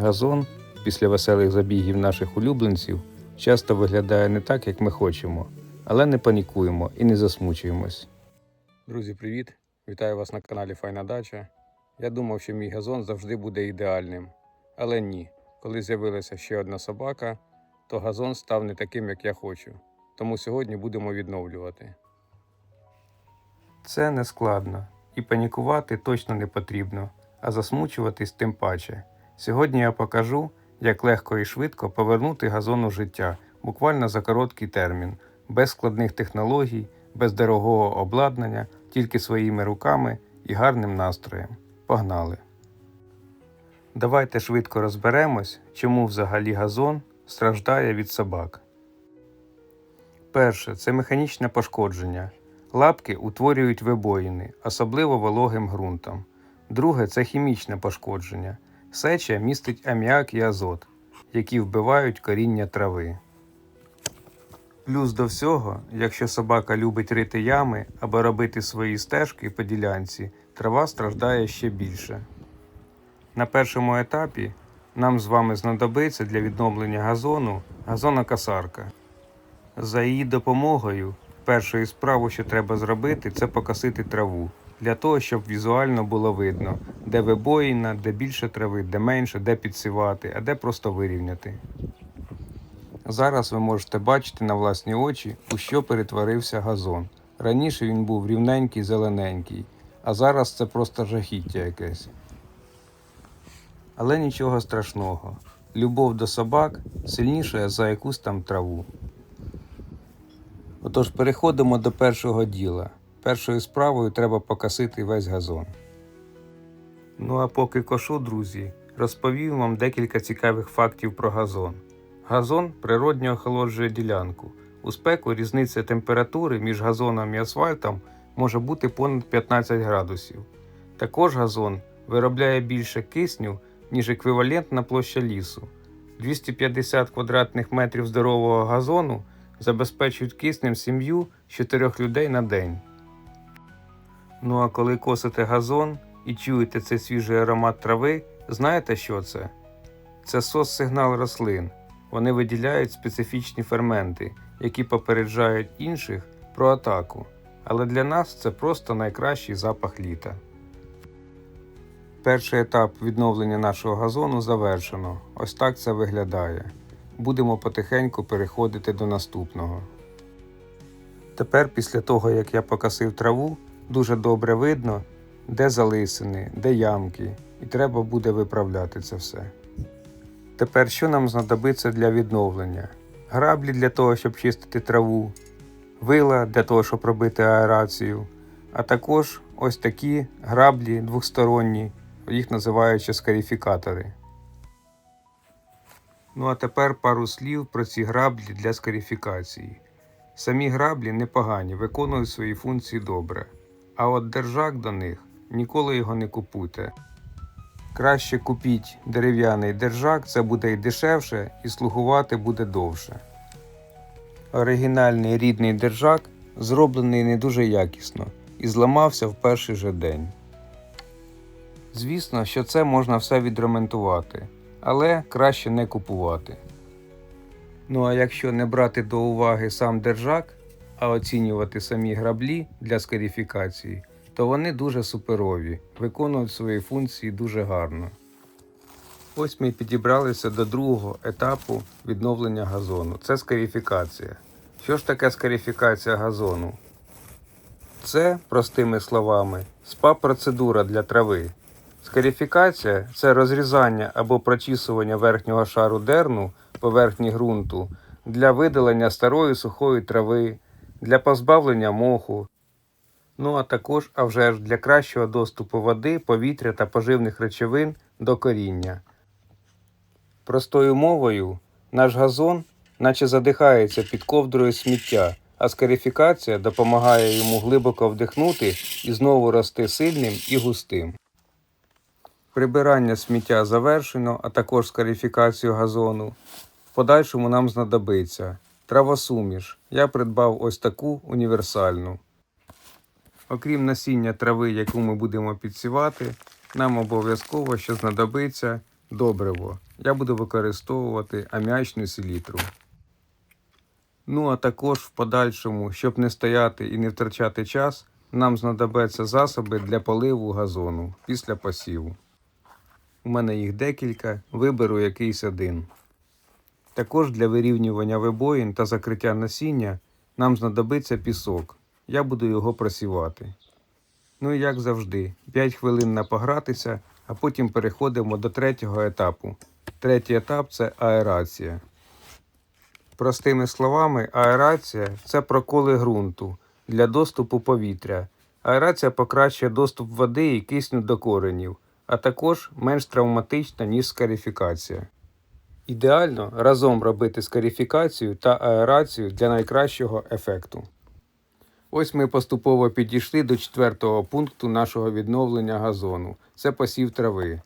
Газон після веселих забігів наших улюбленців часто виглядає не так, як ми хочемо, але не панікуємо і не засмучуємось. Друзі, привіт! Вітаю вас на каналі Файна Дача. Я думав, що мій газон завжди буде ідеальним. Але ні, коли з'явилася ще одна собака, то газон став не таким, як я хочу. Тому сьогодні будемо відновлювати. Це не складно, і панікувати точно не потрібно, а засмучуватись тим паче. Сьогодні я покажу, як легко і швидко повернути газон у життя, буквально за короткий термін, без складних технологій, без дорогого обладнання, тільки своїми руками і гарним настроєм. Погнали! Давайте швидко розберемось, чому взагалі газон страждає від собак. Перше це механічне пошкодження. Лапки утворюють вибоїни, особливо вологим ґрунтом. Друге це хімічне пошкодження. Сеча містить аміак і азот, які вбивають коріння трави. Плюс до всього, якщо собака любить рити ями або робити свої стежки по ділянці, трава страждає ще більше. На першому етапі нам з вами знадобиться для відновлення газону газонокосарка. За її допомогою першою справою, що треба зробити, це покосити траву, для того, щоб візуально було видно, де вибоїна, де більше трави, де менше, де підсівати, а де просто вирівняти. Зараз ви можете бачити на власні очі, у що перетворився газон. Раніше він був рівненький, зелененький, а зараз це просто жахіття якесь. Але нічого страшного. Любов до собак сильніша за якусь там траву. Отож, переходимо до першого діла. Першою справою треба покосити весь газон. Ну а поки кошу, друзі, розповім вам декілька цікавих фактів про газон. Газон природньо охолоджує ділянку. У спеку різниця температури між газоном і асфальтом може бути понад 15 градусів. Також газон виробляє більше кисню, ніж еквівалентна площа лісу. 250 квадратних метрів здорового газону забезпечують киснем сім'ю з чотирьох людей на день. Ну а коли косите газон і чуєте цей свіжий аромат трави, знаєте що це? Це сос-сигнал рослин. Вони виділяють специфічні ферменти, які попереджають інших про атаку. Але для нас це просто найкращий запах літа. Перший етап відновлення нашого газону завершено. Ось так це виглядає. Будемо потихеньку переходити до наступного. Тепер, після того, як я покосив траву, дуже добре видно, де залисини, де ямки, і треба буде виправляти це все. Тепер що нам знадобиться для відновлення? Граблі для того, щоб чистити траву, вила для того, щоб робити аерацію, а також ось такі граблі двосторонні, їх називають ще скарифікатори. Ну а тепер пару слів про ці граблі для скарифікації. Самі граблі непогані, виконують свої функції добре. А от держак до них ніколи його не купуйте. Краще купіть дерев'яний держак, це буде і дешевше, і слугувати буде довше. Оригінальний рідний держак зроблений не дуже якісно і зламався в перший же день. Звісно, що це можна все відремонтувати, але краще не купувати. Ну а якщо не брати до уваги сам держак, а оцінювати самі граблі для скарифікації, то вони дуже суперові, виконують свої функції дуже гарно. Ось ми підібралися до другого етапу відновлення газону. Це скарифікація. Що ж таке скарифікація газону? Це, простими словами, спа-процедура для трави. Скарифікація це розрізання або прочісування верхнього шару дерну поверхні ґрунту для видалення старої сухої трави, для позбавлення моху, ну а також, а вже ж для кращого доступу води, повітря та поживних речовин до коріння. Простою мовою, наш газон наче задихається під ковдрою сміття, а скарифікація допомагає йому глибоко вдихнути і знову рости сильним і густим. Прибирання сміття завершено, а також скарифікацію газону. В подальшому нам знадобиться травосуміш. Я придбав ось таку універсальну. Окрім насіння трави, яку ми будемо підсівати, нам обов'язково ще знадобиться добриво. Я буду використовувати аміачну селітру. Ну а також в подальшому, щоб не стояти і не втрачати час, нам знадобляться засоби для поливу газону після посіву. У мене їх декілька, виберу якийсь один. Також для вирівнювання вибоїн та закриття насіння нам знадобиться пісок. Я буду його просівати. Ну і як завжди, 5 хвилин на погратися, а потім переходимо до третього етапу. Третій етап це аерація. Простими словами, аерація це проколи ґрунту для доступу повітря. Аерація покращує доступ води і кисню до коренів, а також менш травматична, ніж скарифікація. Ідеально разом робити скарифікацію та аерацію для найкращого ефекту. Ось ми поступово підійшли до четвертого пункту нашого відновлення газону це посів трави.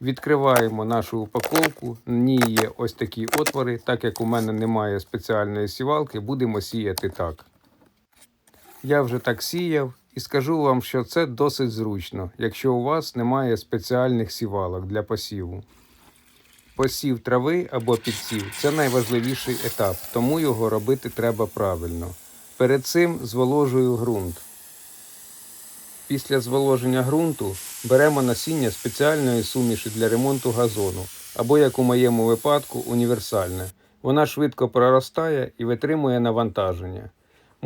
Відкриваємо нашу упаковку, в ній є ось такі отвори, так як у мене немає спеціальної сівалки, будемо сіяти так. Я вже так сіяв і скажу вам, що це досить зручно, якщо у вас немає спеціальних сівалок для посіву. Посів трави або підсів це найважливіший етап, тому його робити треба правильно. Перед цим зволожую ґрунт. Після зволоження ґрунту беремо насіння спеціальної суміші для ремонту газону, або, як у моєму випадку, універсальне. Вона швидко проростає і витримує навантаження.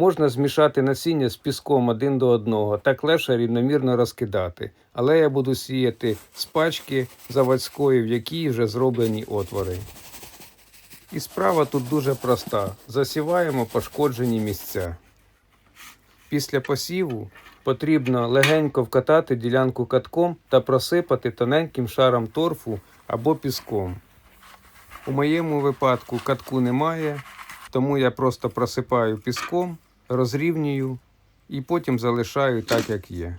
Можна змішати насіння з піском один до одного, так легше рівномірно розкидати, але я буду сіяти з пачки заводської, в якій вже зроблені отвори. І справа тут дуже проста: засіваємо пошкоджені місця. Після посіву потрібно легенько вкатати ділянку катком та просипати тоненьким шаром торфу або піском. У моєму випадку катку немає, тому я просто просипаю піском, розрівнюю і потім залишаю так, як є.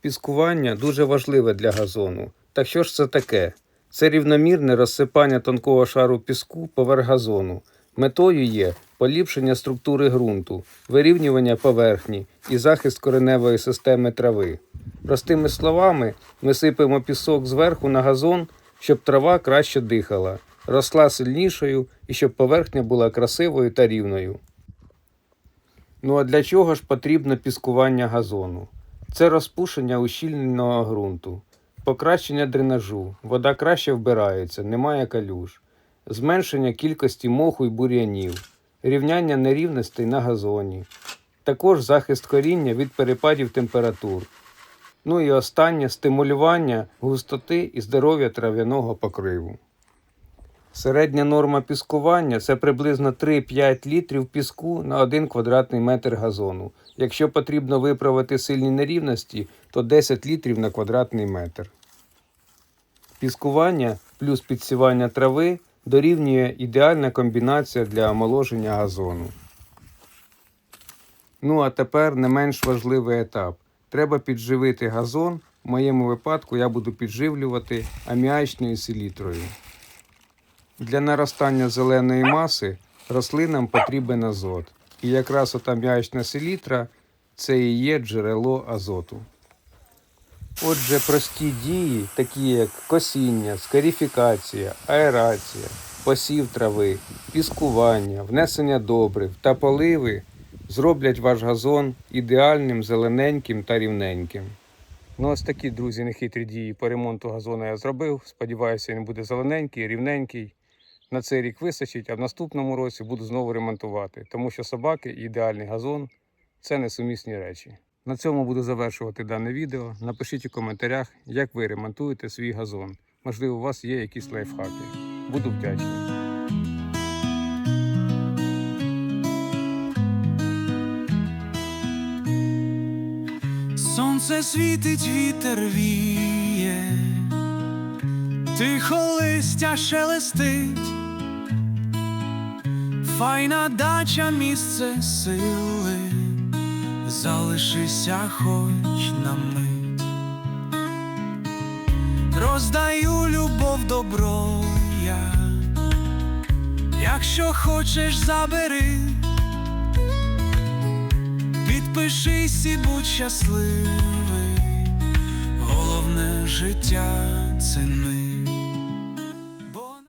Піскування дуже важливе для газону. Так що ж це таке? Це рівномірне розсипання тонкого шару піску поверх газону. Метою є поліпшення структури ґрунту, вирівнювання поверхні і захист кореневої системи трави. Простими словами, ми сипемо пісок зверху на газон, щоб трава краще дихала, росла сильнішою і щоб поверхня була красивою та рівною. Ну а для чого ж потрібно піскування газону? Це розпушення ущільненого ґрунту, покращення дренажу, вода краще вбирається, немає калюж, зменшення кількості моху і бур'янів, рівняння нерівностей на газоні, також захист коріння від перепадів температур. Ну і останнє стимулювання густоти і здоров'я трав'яного покриву. Середня норма піскування це приблизно 3-5 літрів піску на 1 квадратний метр газону. Якщо потрібно виправити сильні нерівності, то 10 літрів на квадратний метр. Піскування плюс підсівання трави дорівнює ідеальна комбінація для омоложення газону. Ну а тепер не менш важливий етап. Треба підживити газон. В моєму випадку я буду підживлювати аміачною селітрою. Для наростання зеленої маси рослинам потрібен азот. І якраз ота м'ячна селітра це і є джерело азоту. Отже, прості дії, такі як косіння, скарифікація, аерація, посів трави, піскування, внесення добрив та поливи зроблять ваш газон ідеальним, зелененьким та рівненьким. Ну, ось такі, друзі, нехитрі дії по ремонту газону я зробив. Сподіваюся, він буде зелененький, рівненький. На цей рік вистачить, а в наступному році буду знову ремонтувати, тому що собаки і ідеальний газон це несумісні речі. На цьому буду завершувати дане відео. Напишіть у коментарях, як ви ремонтуєте свій газон. Можливо, у вас є якісь лайфхаки. Буду вдячний. Сонце світить, вітер віє, тихо листя шелестить, файна дача місце сили, залишися хоч на мить, роздаю любов добро я, якщо хочеш, забери. Підпишись і будь щасливий, головне життя ціни.